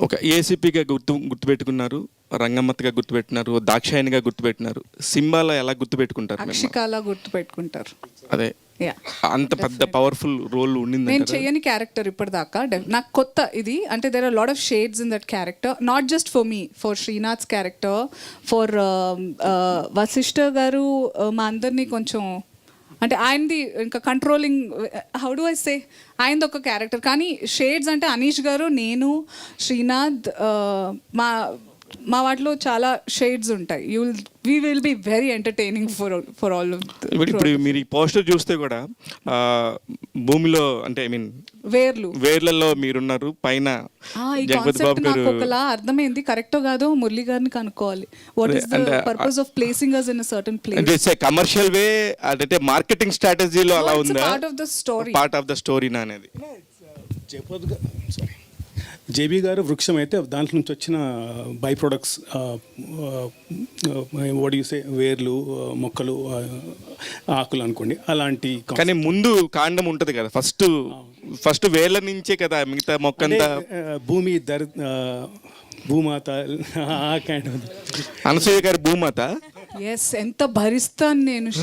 ఒక ఏసీపీగా గుర్తు గుర్తుపెట్టుకున్నారు రంగమ్మత్తగా గుర్తుపెట్టినారు దాక్షాయనిగా గుర్తుపెట్టినారు సింబాలో ఎలా గుర్తుపెట్టుకుంటారు? అక్షికాల గుర్తు పెట్టుకుంటారు అదే అంత పెద్ద పవర్ఫుల్ రోల్ నేను ఉండింది చేయని క్యారెక్టర్ ఇప్పటిదాకా నాకు కొత్త ఇది అంటే there are lot of shades in that character not just for me for Srinath's character for Vasishtha గారు uh, మా అందరినీ కొంచెం అంటే ఆయనది ఇంకా controlling how do I say ఆయనది ఒక క్యారెక్టర్ కానీ షేడ్స్ అంటే అనీష్ గారు నేను శ్రీనాథ్ మా మా వాటిలో చాలా షేడ్స్ ఉంటాయి. You will we will be very entertaining for for all ఇప్పుడు మీరు ఈ పోస్టర్ చూస్తే కూడా భూమిలో అంటే ఐ మీన్ వేర్లు. వేర్లలో మీరున్నారు పైన ఒకలా అర్థమైంది. కరెక్టో కాదో మురళి గారిని కనుక్కోవాలి. What is the purpose of placing us in certain place అంటే కమర్షియల్ వే అంటే మార్కెటింగ్ స్ట్రాటజీలో అలా ఉందా? part of the story. Part of the స్టోరీనా అనేది. జయపద్ సారీ జేబీ గారు వృక్షం అయితే దాంట్లో నుంచి వచ్చిన బై ప్రొడక్ట్స్ సే వేర్లు మొక్కలు ఆ, ఆకులు అనుకోండి అలాంటి. కానీ ముందు కాండం ఉంటది కదా ఫస్ట్ ఫస్ట్ వేర్ల నుంచే కదా మిగతా ఆ, భూమి దర్ భూమాత ఆ కైండ్ ఆఫ్ అనసూయ గారి భూమాత? ఎస్ ఎంత భరిస్తాను నేను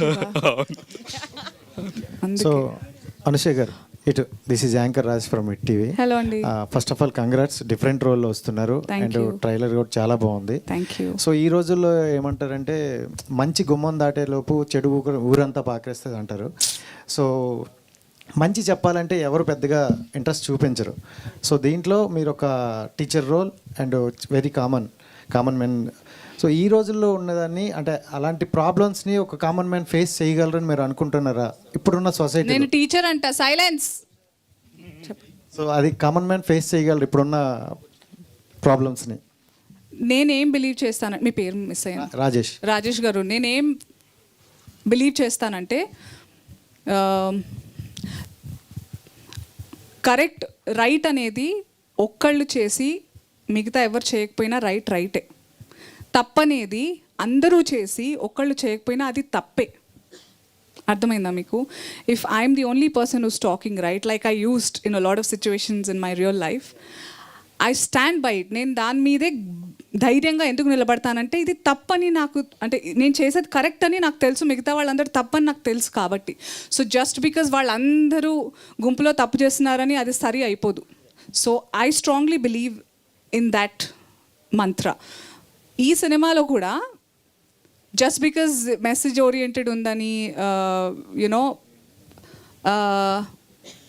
సో అనుషే గారు ఇటు this is anchor Raj from it TV hello అండి. First of all congrats different రోల్లో వస్తున్నారు. అండ్. ట్రైలర్ కూడా చాలా బాగుంది. థ్యాంక్ యూ సో ఈ రోజుల్లో ఏమంటారంటే మంచి గుమ్మం దాటే లోపు చెడు ఊరు- ఊరంతా పాకేస్తుంది అంటారు. సో మంచి చెప్పాలంటే ఎవరు పెద్దగా ఇంట్రెస్ట్ చూపించరు. సో దీంట్లో మీరు ఒక teacher role and very common common men so ఈ రోజుల్లో ఉన్నదాన్ని అంటే అలాంటి ప్రాబ్లమ్స్ని ఒక కామన్ మ్యాన్ ఫేస్ చేయగలరని మీరు అనుకుంటున్నారా? ఇప్పుడున్న సొసైటీ నేను టీచర్ అంట. సైలెన్స్ సో అది కామన్ మ్యాన్ ఫేస్ చేయగలరు ఇప్పుడున్న ప్రాబ్లమ్స్ని నేనేం బిలీవ్ చేస్తాను? మీ పేరు మిస్ అయ్యాను. రాజేష్. రాజేష్ గారు నేనేం బిలీవ్ చేస్తానంటే కరెక్ట్ రైట్ అనేది ఒక్కళ్ళు చేసి మిగతా ఎవరు చేయకపోయినా రైట్ రైటే తప్పనేది అందరూ చేసి ఒక్కళ్ళు చేయకపోయినా అది తప్పే. అర్థమైందా మీకు? If I'm the only person who's talking right like I used in a lot of situations in my real life I stand by it నేను దాని మీదే ధైర్యంగా ఎందుకు నిలబడతానంటే ఇది తప్పని నాకు అంటే నేను చేసేది కరెక్ట్ అని నాకు తెలుసు. మిగతా వాళ్ళందరూ తప్పని నాకు తెలుసు కాబట్టి. సో జస్ట్ బికాజ్ వాళ్ళందరూ గుంపులో తప్పు చేస్తున్నారని అది సరి అయిపోదు. So I strongly believe in that mantra ఈ సినిమాలో కూడా జస్ట్ బికాజ్ మెసేజ్ ఓరియంటెడ్ ఉందని you know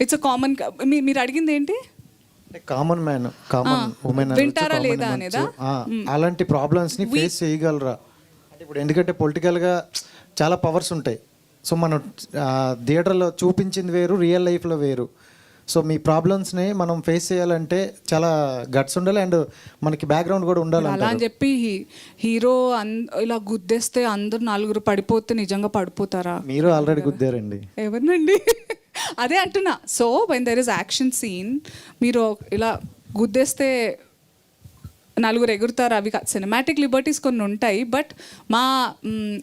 it's a common మీరు అడిగింది ఏంటి? కామన్ మ్యాన్ కామన్ ఉమెన్ వింటారా లేదా అనేదా? అలాంటి ప్రాబ్లమ్స్ని ఫేస్ చేయగలరా? ఇప్పుడు ఎందుకంటే పొలిటికల్గా చాలా పవర్స్ ఉంటాయి. సో మనం థియేటర్లో చూపించింది వేరు రియల్ లైఫ్లో వేరు. సో మీ ప్రాబ్లమ్స్ని మనం ఫేస్ చేయాలంటే చాలా గట్స్ ఉండాలి అండ్ మనకి బ్యాక్గ్రౌండ్ కూడా ఉండాలి అలా అని చెప్పి హీరో అన్- ఇలా గుద్దేస్తే అందరు నలుగురు పడిపోతే నిజంగా పడిపోతారా? మీరు ఆల్రెడీ గుద్దారండి. ఎవరినండి? అదే అంటున్నా. So when there is action scene మీరు ఇలా గుద్దేస్తే నలుగురు ఎగురుతారు. అవి సినిమాటిక్ లిబర్టీస్ కొన్ని ఉంటాయి. బట్ మా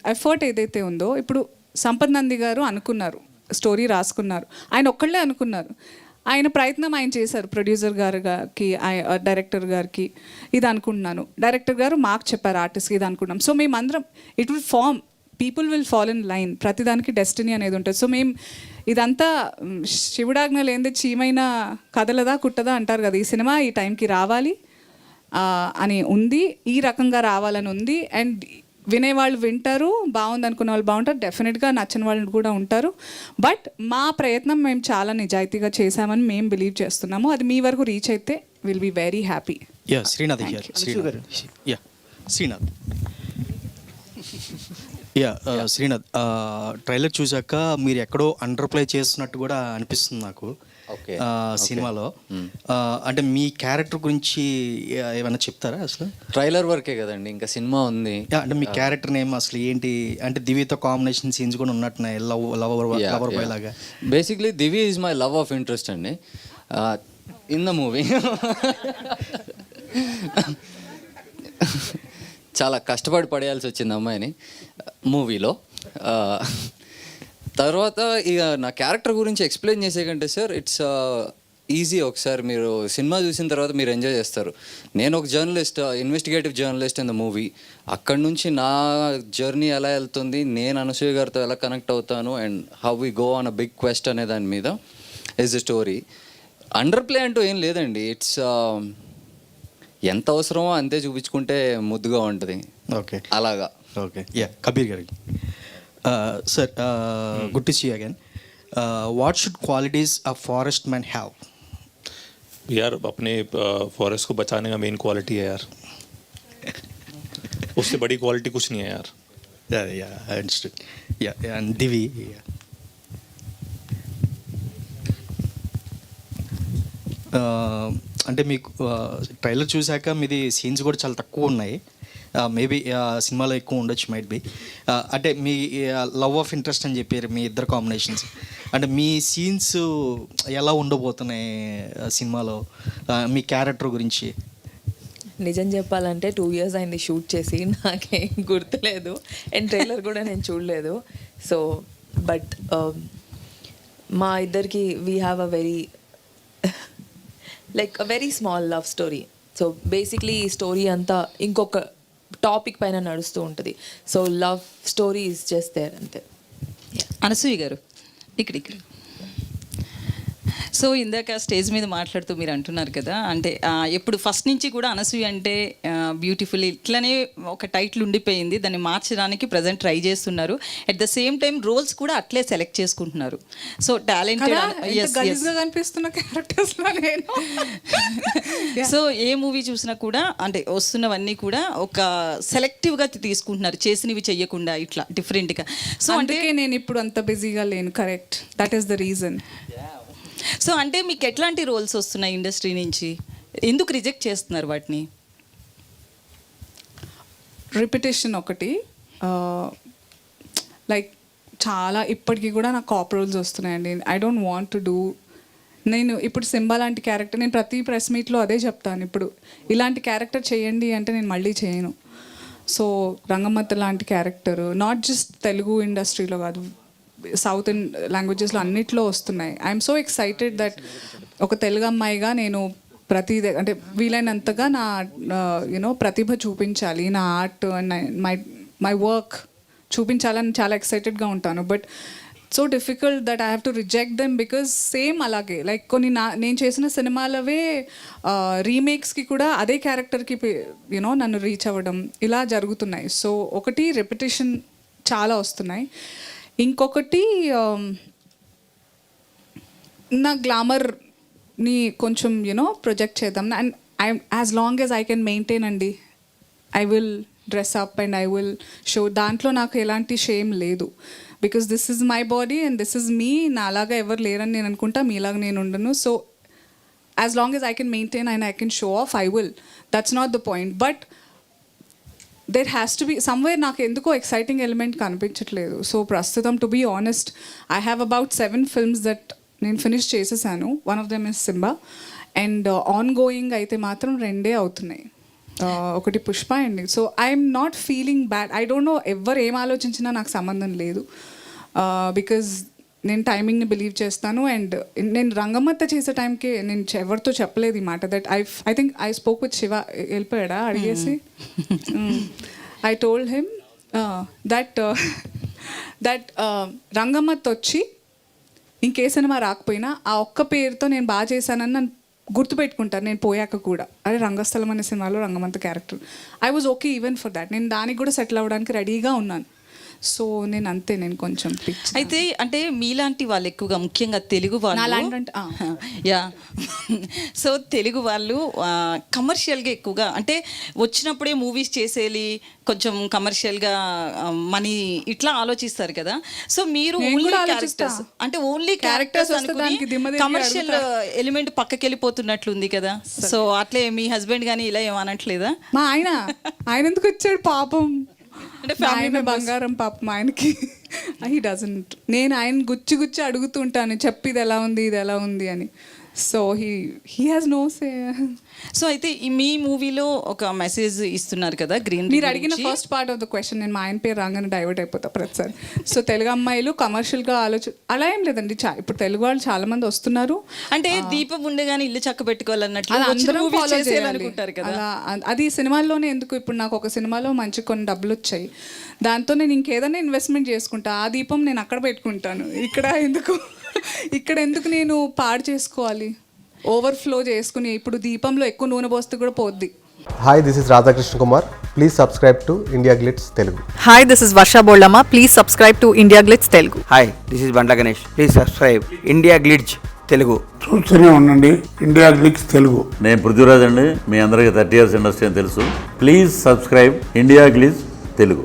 ఎఫర్ట్ ఏదైతే ఉందో ఇప్పుడు సంపత్ నంది గారు అనుకున్నారు స్టోరీ రాసుకున్నారు. ఆయన ఒక్కళ్ళే అనుకున్నారు. ఆయన ప్రయత్నం ఆయన చేశారు ప్రొడ్యూసర్ గారికి డైరెక్టర్ గారికి. ఇది అనుకుంటున్నాను. డైరెక్టర్ గారు మాకు చెప్పారు ఆర్టిస్ట్కి ఇది అనుకున్నాం సో మేమందరం it will form people will follow in line ప్రతిదానికి డెస్టినీ అనేది ఉంటుంది. సో మేము ఇదంతా శివుడాజ్ఞ లేనిదే చీమైన కదలదా కుట్టదా అంటారు కదా. ఈ సినిమా ఈ టైంకి రావాలి అని ఉంది. ఈ రకంగా రావాలని ఉంది. అండ్ వినేవాళ్ళు వింటారు బాగుంది అనుకున్న వాళ్ళు బాగుంటారు డెఫినెట్గా నచ్చని వాళ్ళు కూడా ఉంటారు. బట్ మా ప్రయత్నం మేము చాలా నిజాయితీగా చేశామని మేము బిలీవ్ చేస్తున్నాము. అది మీ వరకు రీచ్ అయితే will be very happy. Ya Srinath ya Srinath ya Srinath trailer చూసాక మీరు ఎక్కడో అండర్ ప్లే చేస్తున్నట్టు కూడా అనిపిస్తుంది నాకు. సినిమాలో. అంటే మీ క్యారెక్టర్ గురించి ఏమైనా చెప్తారా అసలు? ట్రైలర్ వరకే కదండి ఇంకా సినిమా ఉంది. అంటే మీ క్యారెక్టర్ నేమ్ అసలు ఏంటి? అంటే దివ్యతో కాంబినేషన్ సీన్స్ కూడా ఉన్నట్టున్నాయి లవ్ లవర్ లవర్ బాయ్ లాగా. Basically Divi is my love of interest అండి. ఇన్ ద మూవీ చాలా కష్టపడి పడేయాల్సి వచ్చింది అమ్మాయిని మూవీలో తర్వాత ఇక నా క్యారెక్టర్ గురించి ఎక్స్ప్లెయిన్ చేసే కంటే సార్ ఇట్స్ ఈజీ ఒకసారి మీరు సినిమా చూసిన తర్వాత మీరు ఎంజాయ్ చేస్తారు. నేను ఒక journalist investigative journalist in the movie అక్కడ నుంచి నా జర్నీ ఎలా వెళ్తుంది నేను అనసూయ గారితో ఎలా కనెక్ట్ అవుతాను and how we go on a big quest అనే దాని మీద is the story under play అంటూ ఏం లేదండి. ఇట్స్ ఎంత అవసరమో అంతే చూపించుకుంటే ముద్దుగా ఉంటుంది. ఓకే అలాగా. ఓకే యా కబీర్ గారికి. sir good to see again what should qualities a forest man have यार अपने फॉरेस्ट को बचाने का मेन क्वालिटी है यार उससे बड़ी क्वालिटी कुछ नहीं है यार yeah yeah understood yeah and Divi Uh, అంటే మీకు ట్రైలర్ చూశాక మీది సీన్స్ కూడా చాలా తక్కువ ఉన్నాయి Uh, మేబీ సినిమాలో uh, ఎక్కువ ఉండొచ్చు మైట్ బి uh, అంటే మీ లవ్ ఆఫ్ ఇంట్రెస్ట్ అని చెప్పారు మీ ఇద్దరు కాంబినేషన్స్ అంటే మీ సీన్స్ ఎలా ఉండబోతున్నాయి సినిమాలో మీ క్యారెక్టర్ గురించి. నిజం చెప్పాలంటే టూ ఇయర్స్ అయింది షూట్ చేసి నాకేం గుర్తులేదు. అండ్ ట్రైలర్ కూడా నేను చూడలేదు. సో బట్ um, మా ఇద్దరికి we have a very like a very small love story so basically ఈ స్టోరీ అంతా ఇంకొక టాపిక్ పైన నడుస్తూ ఉంటుంది. So love story is just there అంతే. అనసూయ గారు ఇక్కడ ఇక్కడ. సో ఇందాక స్టేజ్ మీద మాట్లాడుతూ మీరు అంటున్నారు కదా అంటే ఎప్పుడు ఫస్ట్ నుంచి కూడా అనసూయ అంటే బ్యూటిఫుల్ ఇట్లనే ఒక టైటిల్ ఉండిపోయింది దాన్ని మార్చడానికి ప్రజెంట్ ట్రై చేస్తున్నారు. At the same time roles కూడా అట్లే సెలెక్ట్ చేసుకుంటున్నారు. సో టాలెంటెడ్ కనిపిస్తున్న క్యారెక్టర్స్ నేను. సో ఏ మూవీ చూసినా కూడా అంటే వస్తున్నవన్నీ కూడా ఒక సెలెక్టివ్గా తీసుకుంటున్నారు చేసినవి చెయ్యకుండా ఇట్లా డిఫరెంట్గా సో అంటే అందుకే నేను ఇప్పుడు అంత బిజీగా లేను correct that is the reason so అంటే మీకు ఎట్లాంటి రోల్స్ వస్తున్నాయి ఇండస్ట్రీ నుంచి? ఎందుకు రిజెక్ట్ చేస్తున్నారు వాటిని? రిపిటేషన్ ఒకటి. లైక్ చాలా ఇప్పటికీ కూడా నాకు కాప్ రోల్స్ వస్తున్నాయండి. I don't want to do నేను ఇప్పుడు సింబా లాంటి క్యారెక్టర్ నేను ప్రతి ప్రెస్ మీట్లో అదే చెప్తాను ఇప్పుడు. ఇలాంటి క్యారెక్టర్ చేయండి అంటే నేను మళ్ళీ చేయను. సో రంగమత్త లాంటి క్యారెక్టర్ నాట్ జస్ట్ తెలుగు ఇండస్ట్రీలో కాదు సౌత్ లాంగ్వేజెస్లో అన్నిట్లో వస్తున్నాయి. ఐఎమ్ సో ఎక్సైటెడ్ దట్ ఒక తెలుగు అమ్మాయిగా నేను ప్రతి అంటే వీలైనంతగా నా యూనో ప్రతిభ చూపించాలి. నా art and my my work చూపించాలని చాలా ఎక్సైటెడ్గా ఉంటాను. But so difficult that I have to reject them because same అలాగే. లైక్ కొన్ని నా నేను చేసిన సినిమాలవే రీమేక్స్కి కూడా అదే క్యారెక్టర్కి యూనో నన్ను రీచ్ అవ్వడం ఇలా జరుగుతున్నాయి. సో ఒకటి రెపిటేషన్ చాలా వస్తున్నాయి. ఇంకొకటి నా గ్లామర్ని కొంచెం యూనో ప్రొజెక్ట్ చేద్దాం. And I as long as I can maintain అండి I will dress up and I will show దాంట్లో నాకు ఎలాంటి షేమ్ లేదు. Because this is my body and this is me నాలాగా ఎవరు లేరని నేను అనుకుంటా మీలాగా నేను ఉండను. So as long as I can maintain and I can show off I will that's not the point but there has to be somewhere నాకు ఎందుకో ఎక్సైటింగ్ ఎలిమెంట్ కనిపించట్లేదు. సో ప్రస్తుతం to be honest I have about seven films that నేను finish చేసేసాను. One of them is Simba and ongoing అయితే మాత్రం రెండే అవుతున్నాయి. Uh, ఒకటి పుష్ప అండి so I'm not feeling bad I don't know ఎవరు ఏం ఆలోచించినా నాకు సంబంధం లేదు. Uh, బికాజ్ నేను టైమింగ్ని బిలీవ్ చేస్తాను అండ్ నేను రంగమ్మత్త చేసే టైంకి నేను ఎవరితో చెప్పలేదు ఈ మాట that I I think I spoke with Shiva వెళ్ళిపోయాడా అడిగేసి? I told him that that Rangammatha వచ్చి ఇంకే సినిమా రాకపోయినా ఆ ఒక్క పేరుతో నేను బాగా చేశానని నన్ను గుర్తుపెట్టుకుంటారు. నేను పోయాక కూడా. అదే రంగస్థలం అనే సినిమాలో Rangammatha character I was okay even for that నేను దానికి కూడా సెటిల్ అవ్వడానికి రెడీగా ఉన్నాను. సో నేను అంతే నేను కొంచెం పిచ్చి అయితే అంటే మీలాంటి వాళ్ళు ఎక్కువగా ముఖ్యంగా తెలుగు వాళ్ళు. యా. సో తెలుగు వాళ్ళు కమర్షియల్గా ఎక్కువగా అంటే వచ్చినప్పుడే మూవీస్ చేసేయాలి కొంచెం కమర్షియల్గా మనీ ఇట్లా ఆలోచిస్తారు కదా. సో మీరు ఓన్లీ. క్యారెక్టర్స్ అంటే ఓన్లీ క్యారెక్టర్స్ కమర్షియల్ ఎలిమెంట్ పక్కకి వెళ్ళిపోతున్నట్లుంది కదా. సో అట్లే మీ హస్బెండ్ కానీ ఇలా ఏమనట్లేదా? మా ఆయన ఆయన ఎందుకు వచ్చాడు పాపం? అంటే members. బంగారం పాపం ఆయనకి. హీ డజంట్ నేను ఆయన గుచ్చి గుచ్చి అడుగుతుంటాను చెప్పి ఇది ఎలా ఉంది ఇది ఎలా ఉంది అని. So he he has no say so అయితే ఈ మీ మూవీలో ఒక మెసేజ్ ఇస్తున్నారు కదా గ్రీన్ మీరు అడిగిన first part of the question నేను మా ఆయన పేరు రాగానే డైవర్ట్ అయిపోతా ప్రతిసారి సో తెలుగు అమ్మాయిలు కమర్షియల్గా ఆలోచన అలా ఏం లేదండి ఇప్పుడు తెలుగు వాళ్ళు చాలా మంది వస్తున్నారు. అంటే దీపం ఉండగానే ఇల్లు చక్క కదా. అలా అది సినిమాల్లోనే ఎందుకు ఇప్పుడు నాకు ఒక సినిమాలో మంచి కొన్ని డబ్బులు వచ్చాయి. దాంతో నేను ఇంకేదైనా ఇన్వెస్ట్మెంట్ చేసుకుంటా ఆ దీపం నేను అక్కడ పెట్టుకుంటాను. ఇక్కడ ఎందుకు? ఇక్కడ ఎందుకు నేను పాడు చేసుకోవాలి? ఓవర్ఫ్లో చేసుకుని ఇప్పుడు దీపంలో ఎక్కువ నూనె పోస్తే కూడా పోద్ది. Hi this is Radhakrishna Kumar please subscribe to India Glitz Telugu hi this is Varsha Bollamma please subscribe to India Glitz Telugu hi this is Bandla Ganesh please subscribe India Glitz Telugu చూస్తూనే ఉండండి. India Glitz Telugu నేను పృథ్వీరాజ్ అండి. మీ అందరికీ thirty years industry అని తెలుసు. Please subscribe India Glitz Telugu